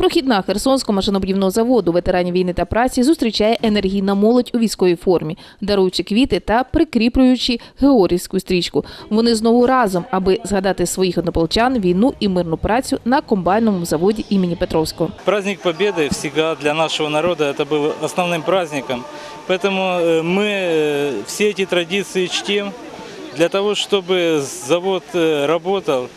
Прохідна Херсонського машинобудівного заводу ветеранів війни та праці зустрічає енергійна молодь у військовій формі, даруючи квіти та прикріплюючи георгівську стрічку. Вони знову разом, аби згадати своїх однополчан, війну і мирну працю на комбайному заводі імені Петровського. Праздник Победы всегда для нашего народа это был основным праздником. Поэтому э, мы э, все эти традиции чтим. Для того, чтобы завод э, работал,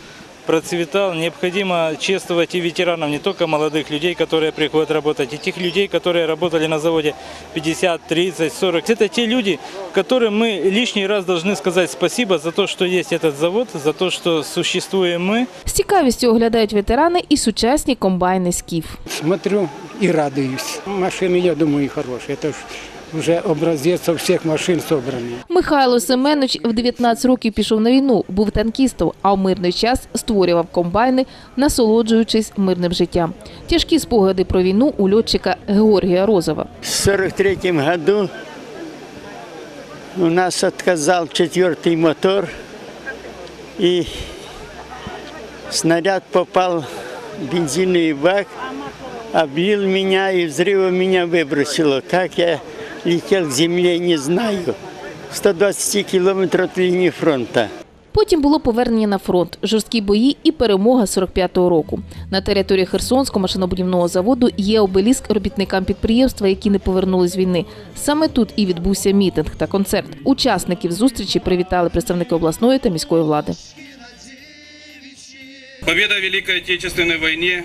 процветал, необходимо чествовать и ветеранов, не только молодых людей, которые приходят работать, и тех людей, которые работали на заводе 50, 30, 40. Это те люди, которым мы лишний раз должны сказать спасибо за то, что есть этот завод, за то, что существуем мы. З цікавістю оглядають ветерани і сучасні комбайни скіф. Смотрю и радуюсь. Машины, я думаю, хорошие. Это ж уже образец со всех машин собранный. Михайло Семенович в 19 років пішов на війну, був танкістом, а в мирний час створював комбайни, насолоджуючись мирним життям. Тяжкі спогади про війну у льотчика Георгія Розова. В 43 году у нас отказал четвертый мотор, и снаряд попал в бензиновый бак, облил меня и взрывом меня выбросило. Как я летел к земле, не знаю. 120 километров от линии фронта. Потім було повернення на фронт, жорсткі бої і перемога 45-го року. На території Херсонського машинобудівного заводу є обеліск робітникам підприємства, які не повернули з війни. Саме тут і відбувся мітинг та концерт. Учасників зустрічі привітали представники обласної та міської влади. Победа в Великой Отечественной войне,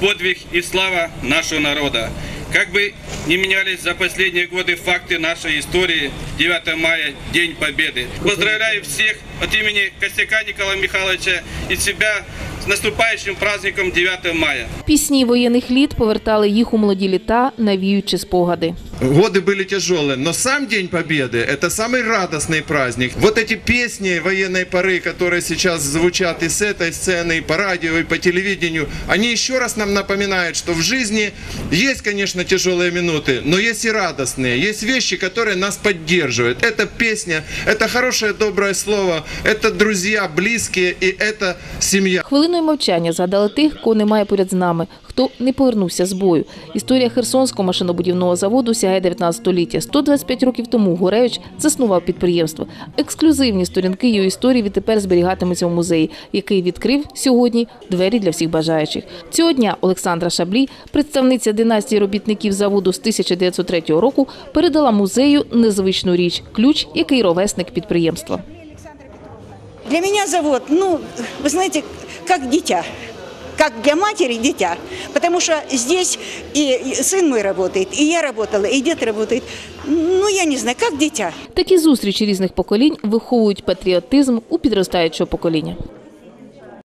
подвиг и слава нашего народа. Как бы ни менялись за последние годы факты нашей истории, 9 мая – День Победы. Поздравляю всех от имени Костяка Николая Михайловича и себя с наступающим праздником 9 мая. Пісні воєнних літ повертали їх у молоді літа, навіючи спогади. Годы были тяжелые, но сам День Победы – это самый радостный праздник. Вот эти песни военной поры, которые сейчас звучат и с этой сцены, и по радио, и по телевидению, они еще раз нам напоминают, что в жизни есть, конечно, тяжелые минуты, но есть и радостные, есть вещи, которые нас поддерживают. Это песня, это хорошее доброе слово, это друзья, близкие, и это семья. Хвилиною мовчання згадали тих, кого немає поряд з нами, хто не повернувся з бою. Історія Херсонського машинобудівного заводу сягає 19 століття. 125 років тому Гуревич заснував підприємство. Ексклюзивні сторінки його історії відтепер зберігатимуться в музеї, який відкрив сьогодні двері для всіх бажаючих. Цього дня Олександра Шаблі, представниця династії робітників заводу з 1903 року, передала музею незвичну річ ключ, який ровесник підприємства. Для меня завод, ну, вы знаете, как дитя. Как для матери дитя. Потому что здесь и сын мой работает, и я работала, и дед работает. Ну, я не знаю, как дитя. Такі зустрічі різних поколінь виховують патріотизм у підростаючого покоління.